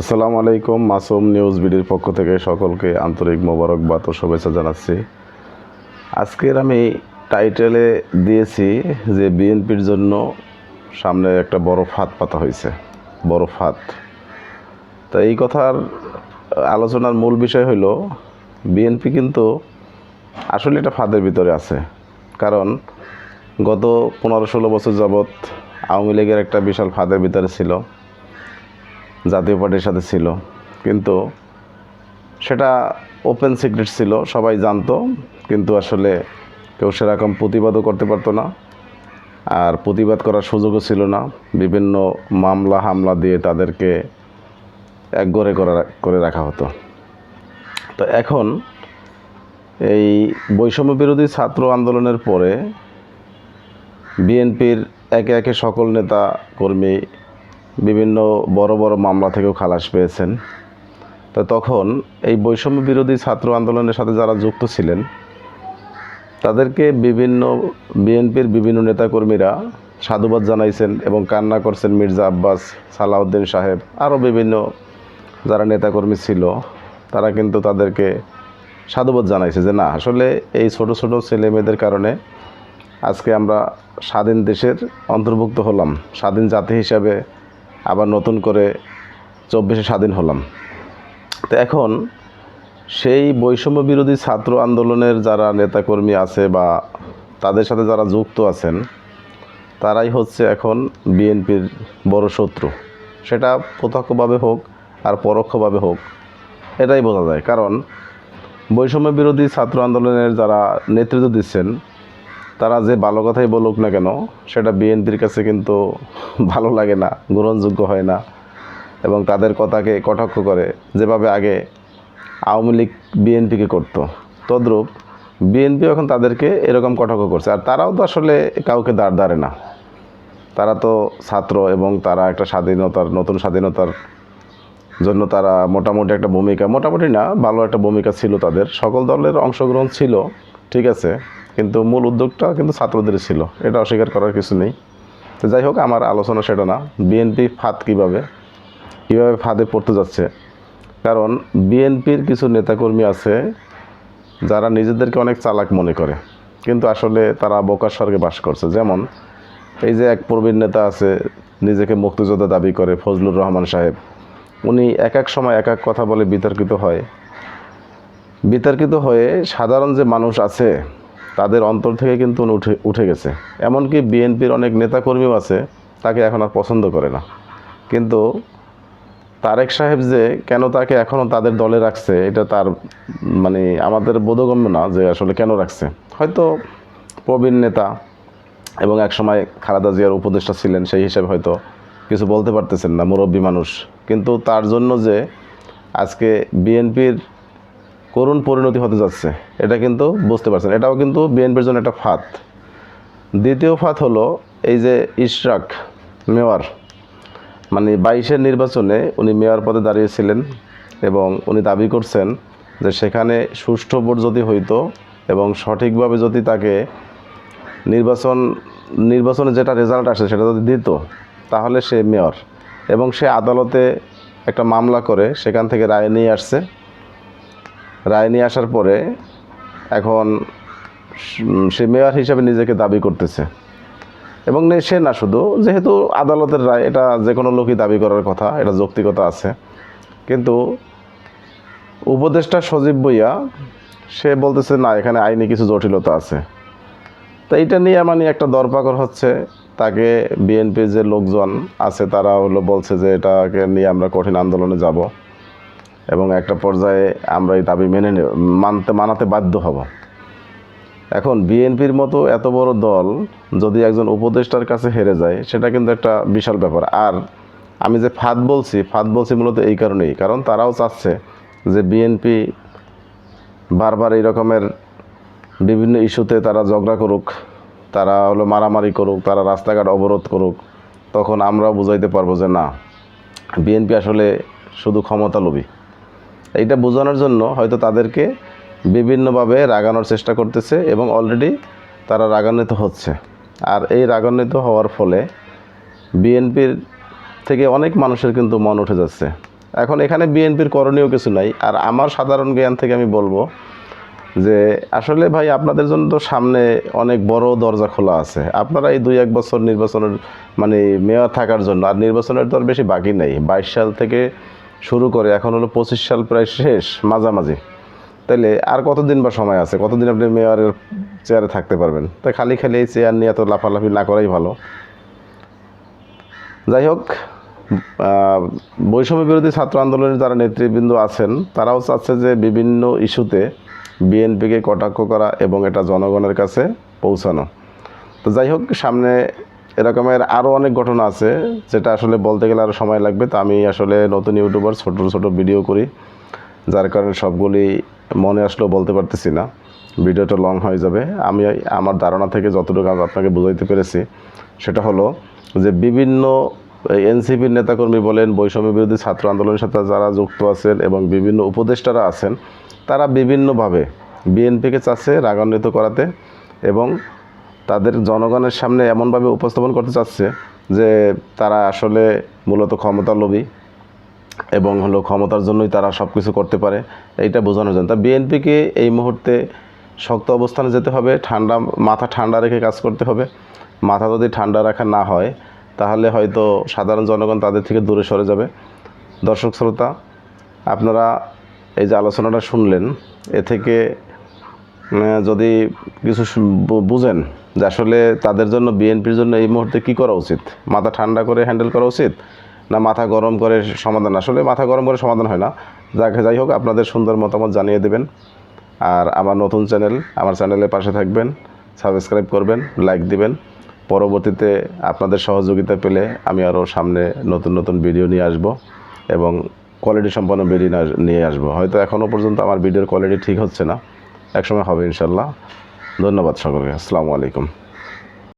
আসসালামু আলাইকুম, মাসুম নিউজ বিডির পক্ষ থেকে সকলকে আন্তরিক মোবারকবাদ ও শুভেচ্ছা জানাচ্ছি। আজকের আমি টাইটেলে দিয়েছি যে বিএনপির জন্য সামনে একটা বড় ফাঁদ পাতা হয়েছে, বড় ফাঁদ। তা এই কথার আলোচনার মূল বিষয় হলো বিএনপি কিন্তু আসলে একটা ফাঁদের ভিতরে আছে। কারণ গত পনেরো ষোলো বছর যাবৎ আওয়ামী লীগের একটা বিশাল ফাঁদের ভিতরে ছিল। জাতীয় পার্টির সাথে ছিল। কিন্তু সেটা ওপেন সিক্রেট ছিল, সবাই জানতো। কিন্তু আসলে কেউ সেরকম প্রতিবাদও করতে পারতো না। আর প্রতিবাদ করার সুযোগও ছিল না। বিভিন্ন মামলা, হামলা দিয়ে তাদেরকে একগরে করা, করে রাখা হতো। তো এখন এই বৈষম্য বিরোধী ছাত্র আন্দোলনের পরে বিএনপির একে একে সকল নেতা কর্মী বিভিন্ন বড় বড় মামলা থেকেও খালাস পেয়েছেন। তো তখন এই বৈষম্য বিরোধী ছাত্র আন্দোলনের সাথে যারা যুক্ত ছিলেন, তাদেরকে বিভিন্ন বিএনপির বিভিন্ন নেতাকর্মীরা সাধুবাদ জানাইছেন এবং কান্না করছেন মির্জা আব্বাস, সালাউদ্দিন সাহেব, আরও বিভিন্ন যারা নেতাকর্মী ছিল, তারা কিন্তু তাদেরকে সাধুবাদ জানাইছে যে না, আসলে এই ছোট ছোট ছেলে মেয়েদের কারণে আজকে আমরা স্বাধীন দেশের অন্তর্ভুক্ত হলাম, স্বাধীন জাতি হিসাবে আবার নতুন করে চব্বিশে স্বাধীন হলাম। তো এখন সেই বৈষম্য বিরোধী ছাত্র আন্দোলনের যারা নেতাকর্মী আছে বা তাদের সাথে যারা যুক্ত আছেন, তারাই হচ্ছে এখন বিএনপির বড় শত্রু। সেটা প্রত্যক্ষভাবে হোক আর পরোক্ষভাবে হোক, এটাই বোঝা যায়। কারণ বৈষম্য বিরোধী ছাত্র আন্দোলনের যারা নেতৃত্ব দিচ্ছেন তারা যে ভালো কথাই বলুক না কেন, সেটা বিএনপির কাছে কিন্তু ভালো লাগে না, গ্রহণযোগ্য হয় না এবং তাদের কথাকে কটাক্ষ করে যেভাবে আগে আওয়ামী লীগ বিএনপিকে করতো। তদ্রূপ বিএনপি এখন তাদেরকে এরকম কটাক্ষ করছে আর তারাও তো আসলে কাউকে দাঁড় দাঁড়ে না। তারা তো ছাত্র এবং তারা একটা স্বাধীনতার, নতুন স্বাধীনতার জন্য তারা মোটামুটি একটা ভূমিকা, মোটামুটি না, ভালো একটা ভূমিকা ছিল তাদের। সকল দলের অংশগ্রহণ ছিল, ঠিক আছে। কিন্তু মূল উদ্যোগটা কিন্তু ছাত্রদের ছিল। এটা অস্বীকার করার কিছু নেই। তো যাই হোক, আমার আলোচনা সেটা না। বিএনপি ফাঁদ কীভাবে? কীভাবে ফাঁদে পড়তে যাচ্ছে? কারণ বিএনপির কিছু নেতাকর্মী আছে যারা নিজেদেরকে অনেক চালাক মনে করে। কিন্তু আসলে তারা বোকার স্বর্গে বাস করছে। যেমন এই যে এক প্রবীণ নেতা আছে, নিজেকে মুক্তিযোদ্ধা দাবি করে, ফজলুর রহমান সাহেব। উনি এক এক সময় এক এক কথা বলে বিতর্কিত হয়। বিতর্কিত হয়ে সাধারণ যে মানুষ আছে তাদের অন্তর থেকে কিন্তু উনি উঠে উঠে গেছে। এমনকি বিএনপির অনেক নেতাকর্মীও আছে, তাকে এখন আর পছন্দ করে না। কিন্তু তারেক সাহেব যে কেন তাকে এখনও তাদের দলে রাখছে, এটা তার মানে আমাদের বোধগম্য না যে আসলে কেন রাখছে। হয়তো প্রবীণ নেতা এবং একসময় খালেদা জিয়ার উপদেষ্টা ছিলেন, সেই হিসাবে হয়তো কিছু বলতে পারতেছেন না, মুরব্বী মানুষ। কিন্তু তার জন্য যে আজকে বিএনপির করুণ পরিণতি হতে যাচ্ছে। এটা কিন্তু বুঝতে পারছেন। এটাও কিন্তু বিএনপির জন্য একটা ফাঁদ। দ্বিতীয় ফাঁদ হলো এই যে ইশরাক মেয়র মানে বাইশের নির্বাচনে উনি মেয়র পদে দাঁড়িয়েছিলেন এবং উনি দাবি করছেন যে সেখানে সুষ্ঠু ভোট যদি হইতো এবং সঠিকভাবে যদি তাকে নির্বাচন, নির্বাচনে যেটা রেজাল্ট আসে সেটা যদি দিত, তাহলে সে মেয়র এবং সে আদালতে একটা মামলা করে সেখান থেকে রায় নিয়ে আসছে। রায় নিয়ে আসার পরে এখন সে মেয়র হিসাবে নিজেকে দাবি করতেছে। এবং সে না শুধু, যেহেতু আদালতের রায়, এটা যে কোনো লোকই দাবি করার কথা, এটা যৌক্তিকতা আছে। কিন্তু উপদেষ্টা সজীব বইয়া সে বলতেছে, না, এখানে আইনি কিছু জটিলতা আছে। তো এইটা নিয়ে মানে একটা দরপাকর হচ্ছে। তাকে বিএনপির যে লোকজন আছে, তারা হলো বলছে যে, এটাকে নিয়ে আমরা কঠিন আন্দোলনে যাব। এবং একটা পর্যায়ে আমরা এই দাবি মেনে মানতে, মানাতে বাধ্য হব। এখন বিএনপির মতো এত বড় দল যদি একজন উপদেষ্টার কাছে হেরে যায়, সেটা কিন্তু একটা বিশাল ব্যাপার। আর আমি যে ফাঁদ বলছি ফাঁদ বলছি মূলত এই কারণেই। কারণ তারাও চাচ্ছে যে বিএনপি বারবার এই রকমের বিভিন্ন ইস্যুতে তারা ঝগড়া করুক, তারা হলো মারামারি করুক, তারা রাস্তাঘাট অবরোধ করুক, তখন আমরাও বুঝাইতে পারব যে না, বিএনপি আসলে শুধু ক্ষমতা লোভী এইটা বোঝানোর জন্য হয়তো তাদেরকে বিভিন্নভাবে রাগানোর চেষ্টা করতেছে এবং অলরেডি তারা রাগান্বিত হচ্ছে। আর এই রাগান্বিত হওয়ার ফলে বিএনপির থেকে অনেক মানুষের কিন্তু মন উঠে যাচ্ছে। এখন এখানে বিএনপির করণীয় কিছু নাই। আর আমার সাধারণ জ্ঞান থেকে আমি বলব যে আসলে ভাই আপনাদের জন্য তো সামনে অনেক বড় দরজা খোলা আছে। আপনারা এই দুই এক বছর নির্বাচনের মানে মেয়র থাকার জন্য, আর নির্বাচনের তো আর বেশি বাকি নেই। বাইশ সাল থেকে শুরু করে, এখন হলো পঁচিশ সাল প্রায় শেষ, মাঝামাঝি। তাইলে আর কতদিন বা সময় আছে? কতদিন আপনি মেয়রের চেয়ারে থাকতে পারবেন? তাই খালি খালি এই চেয়ার নিয়ে এত লাফালাফি না করাই ভালো। যাই হোক বৈষম্য বিরোধী ছাত্র আন্দোলনের যারা নেতৃবৃন্দ আছেন, তারাও চাচ্ছে যে বিভিন্ন ইস্যুতে বিএনপিকে কটাক্ষ করা এবং এটা জনগণের কাছে পৌঁছানো। তো যাই হোক, সামনে এরকমের আরও অনেক ঘটনা আছে, যেটা আসলে বলতে গেলে আরও সময় লাগবে। তো আমি আসলে নতুন ইউটিউবার ছোট ছোট ভিডিও করি, যার কারণে সবগুলি মনে আসলেও বলতে পারতেছি না। ভিডিওটা লং হয়ে যাবে। আমি আমার ধারণা থেকে যতটুকু আমি আপনাকে বুঝাইতে পেরেছি, সেটা হলো যে বিভিন্ন এনসিপির নেতাকর্মী বলেন, বৈষম্য বিরোধী ছাত্র আন্দোলনের সাথে যারা যুক্ত আছেন এবং বিভিন্ন উপদেষ্টারা আছেন, তারা বিভিন্নভাবে বিএনপিকে চাচ্ছে রাগান্বিত করাতে এবং তাদের জনগণের সামনে এমনভাবে উপস্থাপন করতে চাচ্ছে যে তারা আসলে মূলত ক্ষমতা লোভী এবং হলো ক্ষমতার জন্যই তারা সব কিছু করতে পারে, এইটা বোঝানোর জন্য। তা বিএনপিকে এই মুহূর্তে শক্ত অবস্থানে যেতে হবে, ঠান্ডা, মাথা ঠান্ডা রেখে কাজ করতে হবে। মাথা যদি ঠান্ডা রাখা না হয়, তাহলে হয়তো সাধারণ জনগণ তাদের থেকে দূরে সরে যাবে। দর্শক শ্রোতা, আপনারা এই যে আলোচনাটা শুনলেন, এ থেকে যদি কিছু বুঝেন যে আসলে তাদের জন্য, বিএনপির জন্য এই মুহূর্তে কি করা উচিত? মাথা ঠান্ডা করে হ্যান্ডেল করা উচিত? না মাথা গরম করে সমাধান? আসলে মাথা গরম করে সমাধান হয় না। যাকে, যাই হোক, আপনাদের সুন্দর মতামত জানিয়ে দেবেন। আর আমার নতুন চ্যানেল, আমার চ্যানেলের পাশে থাকবেন সাবস্ক্রাইব করবেন লাইক দিবেন। পরবর্তীতে আপনাদের সহযোগিতা পেলে আমি আরও সামনে নতুন নতুন ভিডিও নিয়ে আসব এবং কোয়ালিটি সম্পন্ন ভিডিও নিয়ে আসব। হয়তো এখনও পর্যন্ত আমার ভিডিওর কোয়ালিটি ঠিক হচ্ছে না। একসময় হবে ইনশাল্লাহ। ধন্যবাদ সকলকে। আসসালামু আলাইকুম।